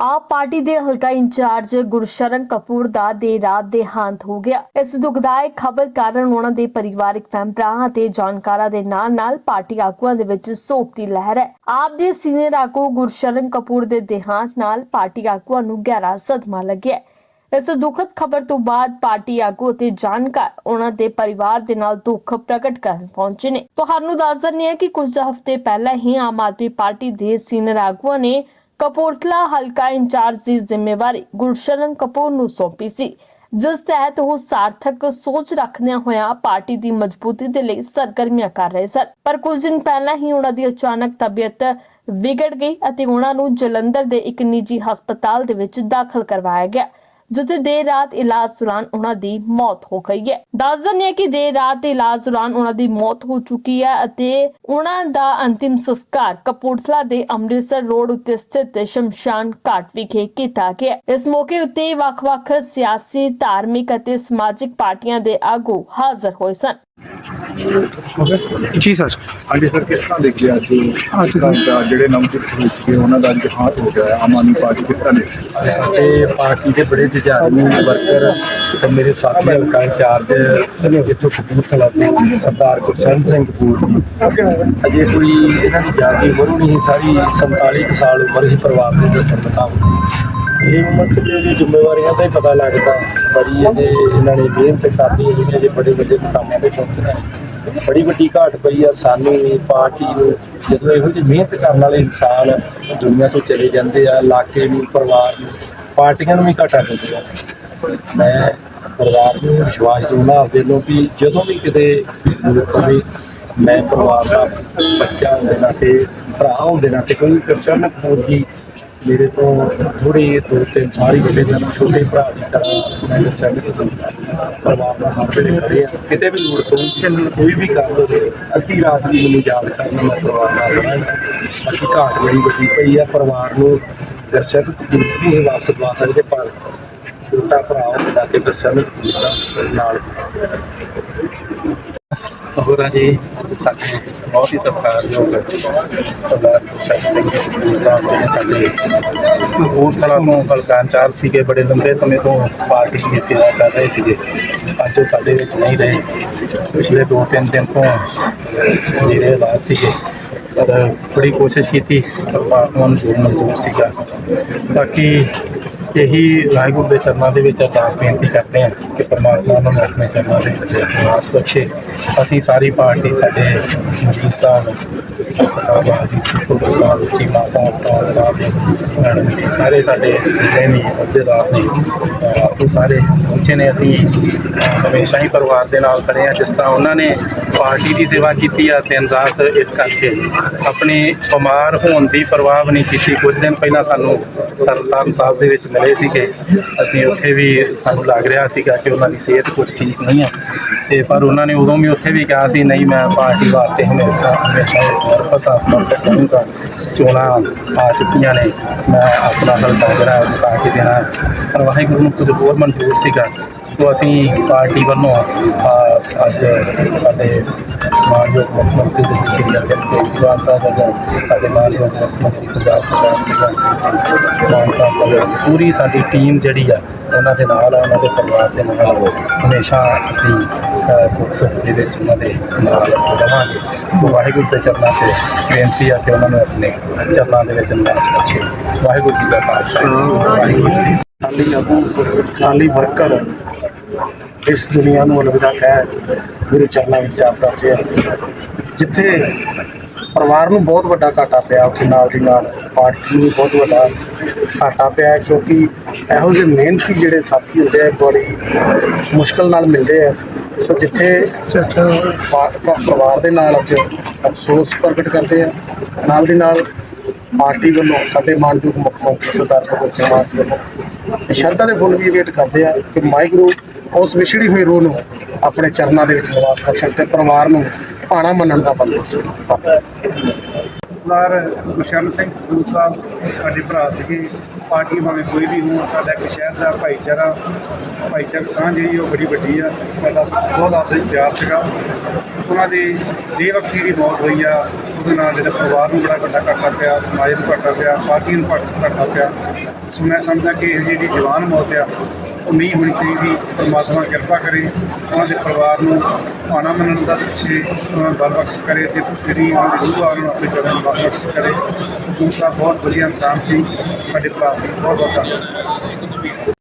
ਆਪ ਪਾਰਟੀ ਦੇ ਹਲਕਾ ਇੰਚਾਰਜ ਗੁਰਸ਼ਰਨ ਕਪੂਰ ਦਾ ਦੇਰ ਰਾਤ ਦੇਹਾਂਤ ਹੋ ਗਿਆ। ਇਸ ਦੁਖਦਾਇਕ ਖਬਰ ਕਾਰਨ ਉਹਨਾਂ ਦੇ ਪਰਿਵਾਰਕ ਮੈਂਬਰਾਂ ਅਤੇ ਜਾਣਕਾਰਾਂ ਦੇ ਨਾਲ-ਨਾਲ ਪਾਰਟੀ ਆਗੂਆਂ ਦੇ ਵਿੱਚ ਸੋਗ ਦੀ ਲਹਿਰ ਹੈ। ਆਪ ਦੇ ਸੀਨੀਅਰ ਆਗੂ ਗੁਰਸ਼ਰਨ ਕਪੂਰ ਦੇ ਦੇਹਾਂਤ ਨਾਲ ਪਾਰਟੀ ਆਗੂਆਂ ਨੂੰ ਗਹਿਰਾ ਸਦਮਾ ਲੱਗਿਆ ਇਸ ਦੁਖਦ ਖਬਰ ਤੋਂ ਬਾਅਦ ਪਾਰਟੀ ਆਗੂ ਅਤੇ ਜਾਣਕਾਰ ਉਹਨਾਂ ਦੇ ਪਰਿਵਾਰ ਦੇ ਨਾਲ ਦੁੱਖ ਪ੍ਰਗਟ ਕਰਨ ਪਹੁੰਚੇ ਨੇ। ਤੁਹਾਨੂੰ ਦੱਸ ਦਿੰਦੇ ਹਾਂ ਕਿ ਕੁਝ ਹਫ਼ਤੇ ਪਹਿਲਾਂ ਹੀ ਆਮ ਆਦਮੀ ਪਾਰਟੀ ਦੇ ਸੀਨੀਅਰ ਆਗੂਆਂ ਨੇ ਕਪੂਰਥਲਾ ਹਲਕਾ ਇੰਚਾਰਜ ਦੀ ਜ਼ਿੰਮੇਵਾਰੀ ਗੁਰਸ਼ਰਨ ਕਪੂਰ ਨੂੰ ਸੌਂਪੀ ਸੀ, ਜਿਸ ਤਹਿਤ ਉਹ ਸਾਰਥਕ ਸੋਚ ਰੱਖਦਿਆਂ ਹੋਇਆਂ ਪਾਰਟੀ ਦੀ ਮਜ਼ਬੂਤੀ ਦੇ ਲਈ ਸਰਗਰਮੀਆਂ ਕਰ ਰਹੇ ਸਨ। ਪਰ ਕੁਝ ਦਿਨ ਪਹਿਲਾਂ ਹੀ ਉਹਨਾਂ ਦੀ ਅਚਾਨਕ ਤਬੀਅਤ ਵਿਗੜ ਗਈ ਅਤੇ ਉਹਨਾਂ ਨੂੰ ਜਲੰਧਰ ਦੇ ਇੱਕ ਨਿੱਜੀ ਹਸਪਤਾਲ ਦੇ ਵਿੱਚ ਦਾਖਲ ਕਰਵਾਇਆ ਗਿਆ। ਜਿੱਥੇ ਦੇਰ ਰਾਤ ਇਲਾਜ ਦੌਰਾਨ ਉਹਨਾਂ ਦੀ ਮੌਤ ਹੋ ਗਈ ਹੈ। ਦੱਸ ਦਿੰਦੇ ਹਾਂ ਕਿ ਦੇਰ ਰਾਤ ਦੇ ਇਲਾਜ ਦੌਰਾਨ ਉਹਨਾਂ ਦੀ ਮੌਤ ਹੋ ਚੁੱਕੀ ਹੈ ਅਤੇ ਉਹਨਾਂ ਦਾ ਅੰਤਿਮ ਸੰਸਕਾਰ ਕਪੂਰਥਲਾ ਦੇ ਅੰਮ੍ਰਿਤਸਰ ਰੋਡ ਉੱਤੇ ਸਥਿਤ ਸ਼ਮਸ਼ਾਨ ਘਾਟ ਵਿਖੇ ਕੀਤਾ ਗਿਆ ਇਸ ਮੌਕੇ ਉੱਤੇ ਵੱਖ-ਵੱਖ ਸਿਆਸੀ, ਧਾਰਮਿਕ ਅਤੇ ਸਮਾਜਿਕ ਪਾਰਟੀਆਂ ਦੇ ਆਗੂ ਹਾਜ਼ਰ ਹੋਏ ਸਨ। ਜੀ ਸਰ। ਹਾਂਜੀ ਸਰ ਕਿਸ ਤਰ੍ਹਾਂ ਦੇਖਿਆ ਅੱਜ ਅੱਜ ਦਾ ਜਿਹੜੇ ਨਮਕਿਤ ਪੁਲਿਸ ਸੀਗੇ ਉਹਨਾਂ ਦਾ ਅੱਜ ਹਾਥ ਹੋ ਗਿਆ ਹੈ। ਆਮ ਆਦਮੀ ਪਾਰਟੀ ਕਿਸ ਤਰ੍ਹਾਂ ਦੇਖੀ ਤੇ ਪਾਰਟੀ ਦੇ ਬੜੇ ਜੁਝਾਰੂ ਵਰਕਰ ਤੇ ਮੇਰੇ ਸਾਥੀ ਹਲਕਾ ਇੰਚਾਰਜ ਜਿੱਥੋਂ ਕਪੂਰਥਲਾ ਤੋਂ ਸਰਦਾਰ ਗੁਰਸ਼ਰਨ ਸਿੰਘ ਕਪੂਰ ਜੀ। ਅਜੇ ਕੋਈ ਇਹਨਾਂ ਦੀ ਜਾਤੀ ਉਮਰ ਨਹੀਂ ਸੀ, ਸਾਰੀ 47 ਕੁ ਸਾਲ ਉਮਰ ਸੀ ਪਰਿਵਾਰ ਦੇ ਮੁਤਾਬਕ ਇਹ ਉਮਰ ਚ ਤੇ ਇਹਦੀ ਜ਼ਿੰਮੇਵਾਰੀਆਂ ਦਾ ਹੀ ਪਤਾ ਲੱਗਦਾ। ਬੜੀ ਇਹਦੇ, ਇਹਨਾਂ ਨੇ ਮਿਹਨਤ ਕਰਦੀ ਹੈ, ਜਿਹੜੇ ਅਜੇ ਬੜੇ ਵੱਡੇ ਕੰਮਾਂ ਤੇ ਪਹੁੰਚਣਾ ਬੜੀ ਵੱਡੀ ਘਾਟ ਪਈ ਆ ਸਾਨੂੰ ਵੀ ਪਾਰਟੀ ਨੂੰ। ਜਦੋਂ ਇਹੋ ਜਿਹੀ ਮਿਹਨਤ ਕਰਨ ਵਾਲੇ ਇਨਸਾਨ ਦੁਨੀਆ ਤੋਂ ਚਲੇ ਜਾਂਦੇ ਆ, ਇਲਾਕੇ ਨੂੰ, ਪਰਿਵਾਰ ਨੂੰ, ਪਾਰਟੀਆਂ ਨੂੰ ਵੀ ਘਾਟਾ ਪੈਂਦਾ ਮੈਂ ਪਰਿਵਾਰ ਨੂੰ ਵਿਸ਼ਵਾਸ ਦਿੰਦਾ ਆਪਦੇ ਨੂੰ ਵੀ, ਜਦੋਂ ਵੀ ਕਿਤੇ ਜ਼ਰੂਰਤ ਮੈਂ ਪਰਿਵਾਰ ਦਾ ਬੱਚਾ ਹੁੰਦੇ ਨਾਤੇ, ਭਰਾ ਹੁੰਦੇ ਨਾਤੇ, ਕੋਈ ਕਰਚਨ ਕਪੂਰ ਜੀ ਮੇਰੇ ਤੋਂ ਥੋੜੀ ਦੋ ਤਿੰਨ ਸਾਲ ਹੀ ਵੱਡੇ ਸਨ। ਛੋਟੇ ਭਰਾ ਦੀ ਤਰ੍ਹਾਂ ਮੈਂ ਕਰਚਨ ਕਪੂਰ ਪਰਿਵਾਰ ਨਾਲ ਹਰ ਵੇਲੇ ਖੜੇ ਆ। ਕਿਤੇ ਵੀ ਲੋੜ ਪਊ ਕੋਈ ਵੀ ਕੰਮ ਹੋਵੇ, ਅੱਧੀ ਰਾਤ ਵੀ ਮੈਨੂੰ ਯਾਦ ਕਰਨਾ ਮੈਂ ਪਰਿਵਾਰ ਨਾਲ ਕਰਾਂਗਾ ਬਾਕੀ ਘਾਟ ਬੜੀ ਵੱਡੀ ਪਈ ਆ। ਪਰਿਵਾਰ ਨੂੰ ਦਰਸ਼ਕ ਵੀ ਇਹ ਵਾਪਸ ਦਵਾ ਸਕਦੇ, ਪਰ ਛੋਟਾ ਭਰਾ ਹੁੰਦਾ ਤੇ ਦਰਸ਼ਨ ਦਾ ਨਾਲ ਹੋਰਾਂ ਜੀ ਸਾਡੇ ਬਹੁਤ ਹੀ ਸਤਿਕਾਰਯੋਗ ਸਰਦਾਰ ਸ਼ਾਹ ਸਿੰਘ ਜੀ ਸਾਹਿਬ ਜਿਹੜੇ ਸਾਡੇ ਕਪੂਰਥਲਾ ਤੋਂ ਫਲਕਾਨਚਾਰ ਸੀਗੇ, ਬੜੇ ਲੰਬੇ ਸਮੇਂ ਤੋਂ ਪਾਰਟੀ ਦੀ ਸੇਵਾ ਕਰ ਰਹੇ ਸੀਗੇ। ਅੱਜ ਸਾਡੇ ਵਿੱਚ ਨਹੀਂ ਰਹੇ। ਪਿਛਲੇ 2-3 ਦਿਨ ਤੋਂ ਜਿਹੜੇ ਇਲਾਜ ਸੀਗੇ, ਪਰ ਬੜੀ ਕੋਸ਼ਿਸ਼ ਕੀਤੀ, ਪਰ ਪਰਮਾਤਮਾ ਨੂੰ ਜੋ ਮਨਜ਼ੂਰ ਸੀਗਾ। ਬਾਕੀ ਇਹੀ ਵਾਹਿਗੁਰੂ ਦੇ ਚਰਨਾਂ ਦੇ ਵਿੱਚ ਅਰਦਾਸ ਬੇਨਤੀ ਕਰਦੇ ਹਾਂ ਕਿ ਪਰਮਾਤਮਾ ਨੂੰ ਆਪਣੇ ਚਰਨਾਂ ਦੇ ਵਿੱਚ ਨਿਵਾਸ ਬਖਸ਼ੇ। ਅਸੀਂ ਸਾਰੀ ਪਾਰਟੀ ਸਾਡੇ ਮਜੀਦ ਸਾਹਿਬ ਸਰਦਾਰ ਬਲਜੀਤ ਸਿੰਘ ਭੁੱਲਰ ਸਾਹਿਬ, ਚੀਮਾ ਸਾਹਿਬ, ਪਾਲ ਸਾਹਿਬ ਮੈਡਮ ਜੀ, ਸਾਰੇ ਸਾਡੇ ਜਿਹੜੇ ਨੇ ਅਹੁਦੇਦਾਰ ਨੇ ਉਹ ਸਾਰੇ ਪਹੁੰਚੇ ਨੇ। ਅਸੀਂ ਹਮੇਸ਼ਾ ਹੀ ਪਰਿਵਾਰ ਦੇ ਨਾਲ ਖੜੇ ਹਾਂ। ਜਿਸ ਤਰ੍ਹਾਂ ਉਹਨਾਂ ਨੇ ਪਾਰਟੀ ਦੀ ਸੇਵਾ ਕੀਤੀ ਆ ਦਿਨ ਰਾਤ ਇਸ ਕਰਕੇ। ਆਪਣੇ ਬਿਮਾਰ ਹੋਣ ਦੀ ਪਰਵਾਹ ਨਹੀਂ ਕੀਤੀ। ਕੁਝ ਦਿਨ ਪਹਿਲਾਂ ਸਾਨੂੰ ਤਰਨਤਾਰਨ ਸਾਹਿਬ ਦੇ ਵਿੱਚ ਮਿਲੇ ਸੀਗੇ। ਅਸੀਂ ਉੱਥੇ ਵੀ ਸਾਨੂੰ ਲੱਗ ਰਿਹਾ ਸੀਗਾ ਕਿ ਉਹਨਾਂ ਦੀ ਸਿਹਤ ਕੁਝ ਠੀਕ ਨਹੀਂ ਹੈ। ਤੇ ਪਰ ਉਹਨਾਂ ਨੇ ਉਦੋਂ ਵੀ ਉੱਥੇ ਵੀ ਕਿਹਾ ਸੀ, ਨਹੀਂ, ਮੈਂ ਪਾਰਟੀ ਵਾਸਤੇ ਹਮੇਸ਼ਾ ਹਮੇਸ਼ਾ ਇਸ ਸਮਰਪਿਤ ਹਾਂ ਸਮਰਪਿਤ ਰਹੂੰਗਾ ਚੋਣਾਂ ਆ ਚੁੱਕੀਆਂ ਨੇ ਮੈਂ ਆਪਣਾ ਹਲਕਾ ਜਿਹੜਾ ਉਹ ਜਿਤਾ ਕੇ ਦੇਣਾ ਪਰ ਵਾਹਿਗੁਰੂ ਨੂੰ ਕੁਝ ਹੋਰ ਮਨਜ਼ੂਰ ਸੀਗਾ। ਸੋ ਅਸੀਂ ਪਾਰਟੀ ਵੱਲੋਂ ਅੱਜ ਸਾਡੇ ਮਾਨਯੋਗ ਮੁੱਖ ਮੰਤਰੀ ਦੇ ਸ਼੍ਰੀ ਅਰਵਿੰਦ ਕੇਜਰੀਵਾਲ ਸਾਹਿਬ ਅਤੇ ਸਾਡੇ ਮਾਨਯੋਗ ਮੁੱਖ ਮੰਤਰੀ ਪੰਜਾਬ ਸਰਦਾਰ ਭਗਵੰਤ ਸਿੰਘ ਜੀ ਮਾਨ ਸਾਹਿਬ ਦਾ ਪੂਰੀ ਸਾਡੀ ਟੀਮ ਜਿਹੜੀ ਆ ਉਹਨਾਂ ਦੇ ਨਾਲ ਉਹਨਾਂ ਦੇ ਪਰਿਵਾਰ ਦੇ ਨਾਲ ਹਮੇਸ਼ਾ ਅਸੀਂ ਅ, ਦੇ ਵਿੱਚ ਉਹਨਾਂ ਦੇ ਨਾਲ ਰਵਾਂਗੇ। ਸੋ ਵਾਹਿਗੁਰੂ ਦੇ ਚਰਨਾਂ 'ਚ ਬੇਨਤੀ ਆ ਕਿ ਉਹਨਾਂ ਨੂੰ ਆਪਣੇ ਚਰਨਾਂ ਦੇ ਵਿੱਚ ਨਿਵਾਸ ਬਖਸ਼ੇ। ਵਾਹਿਗੁਰੂ ਜੀ ਦਾ ਖਾਲਸਾ। ਵਾਹਿਗੁਰੂ ਜੀ ਸਾਲੀ ਆਗੂ ਸਾਲੀ ਵਰਕਰ ਇਸ ਦੁਨੀਆ ਨੂੰ ਅਲਵਿਦਾ ਕਹਿ ਗੁਰੂ ਚਰਨਾਂ ਵਿੱਚ ਆ ਪਹੁੰਚੇ ਜਿੱਥੇ ਪਰਿਵਾਰ ਨੂੰ ਬਹੁਤ ਵੱਡਾ ਘਾਟਾ ਪਿਆ, ਉੱਥੇ ਨਾਲ ਦੀ ਨਾਲ ਪਾਰਟੀ ਨੂੰ ਬਹੁਤ ਵੱਡਾ ਘਾਟਾ ਪਿਆ, ਕਿਉਂਕਿ ਇਹੋ ਜਿਹੇ ਮਿਹਨਤੀ ਜਿਹੜੇ ਸਾਥੀ ਹੁੰਦੇ ਆ, ਬੜੀ ਮੁਸ਼ਕਲ ਨਾਲ ਮਿਲਦੇ ਆ। ਸੋ ਜਿੱਥੇ ਪਾ- ਪਰਿਵਾਰ ਦੇ ਨਾਲ ਅੱਜ ਅਫਸੋਸ ਪ੍ਰਗਟ ਕਰਦੇ ਆ, ਨਾਲ ਦੀ ਨਾਲ ਪਾਰਟੀ ਵੱਲੋਂ ਸਾਡੇ ਮਾਨਯੋਗ ਮੁੱਖ ਮੰਤਰੀ ਸਰਦਾਰ ਭਗਵੰਤ ਸਿੰਘ ਮਾਨ ਵੱਲੋਂ ਸ਼ਰਧਾ ਦੇ ਫੁੱਲ ਵੀ ਵੇਟ ਕਰਦੇ ਆ ਕਿ ਵਾਹਿਗੁਰੂ ਉਸ ਵਿਛੜੀ ਹੋਈ ਰੂਹ ਨੂੰ ਆਪਣੇ ਚਰਨਾਂ ਦੇ ਵਿੱਚ ਨਿਵਾਸ ਬਖਸ਼ਣ ਤੇ ਪਰਿਵਾਰ ਨੂੰ ਭਾਣਾ ਮੰਨਣ ਦਾ ਬਲ ਬਖਸ਼ੇ ਸਰਦਾਰ ਗੁਰਸ਼ਰਨ ਸਿੰਘ ਖੂਬ ਸਾਹਿਬ, ਸਾਡੇ ਭਰਾ ਸੀਗੇ। ਪਾਰਟੀ ਭਾਵੇਂ ਕੋਈ ਵੀ ਹੋਣ, ਸਾਡਾ ਇੱਕ ਸ਼ਹਿਰ ਦਾ ਭਾਈਚਾਰਾ, ਭਾਈਚਾਰਕ ਸਾਂਝ ਜਿਹੜੀ ਉਹ ਬੜੀ ਵੱਡੀ ਆ। ਸਾਡਾ ਬਹੁਤ ਆਪਸ ਪਿਆਰ ਸੀਗਾ। ਉਹਨਾਂ ਦੀ ਬੇਵਕਤੀ ਦੀ ਮੌਤ ਹੋਈ ਆ। ਉਹਦੇ ਨਾਲ ਜਿਹੜਾ ਪਰਿਵਾਰ ਨੂੰ ਬੜਾ ਵੱਡਾ ਘਾਟਾ ਪਿਆ, ਸਮਾਜ ਨੂੰ ਘਾਟਾ ਪਿਆ ਪਾਰਟੀ ਨੂੰ ਘਾਟਾ ਘਾਟਾ ਪਿਆ। ਸੋ ਮੈਂ ਸਮਝਦਾ ਕਿ ਇਹ ਜਿਹੜੀ ਜਵਾਨ ਮੌਤ ਆ ਉਹ ਨਹੀਂ ਹੋਣੀ ਚਾਹੀਦੀ ਪਰਮਾਤਮਾ ਕਿਰਪਾ ਕਰੇ, ਉਹਨਾਂ ਦੇ ਪਰਿਵਾਰ ਨੂੰ ਭਾਣਾ ਮੰਨਣ ਦਾ ਪਿੱਛੇ ਉਹਨਾਂ ਨੂੰ ਬਲ ਬਖਸ਼ ਕਰੇ ਤੇ ਜਿਹੜੀ ਉਹਨਾਂ ਦੀ ਰੂਹ ਆ ਉਹਨਾਂ ਨੂੰ ਆਪਣੇ ਚਰਨ ਬਲ ਬਖਸ਼ ਕਰੇ। ਦੂਸਰਾ ਬਹੁਤ ਵਧੀਆ ਇਨਸਾਨ ਸੀ। ਸਾਡੇ ਭਰਾ ਸੀ। ਬਹੁਤ ਬਹੁਤ ਧੰਨਵਾਦ।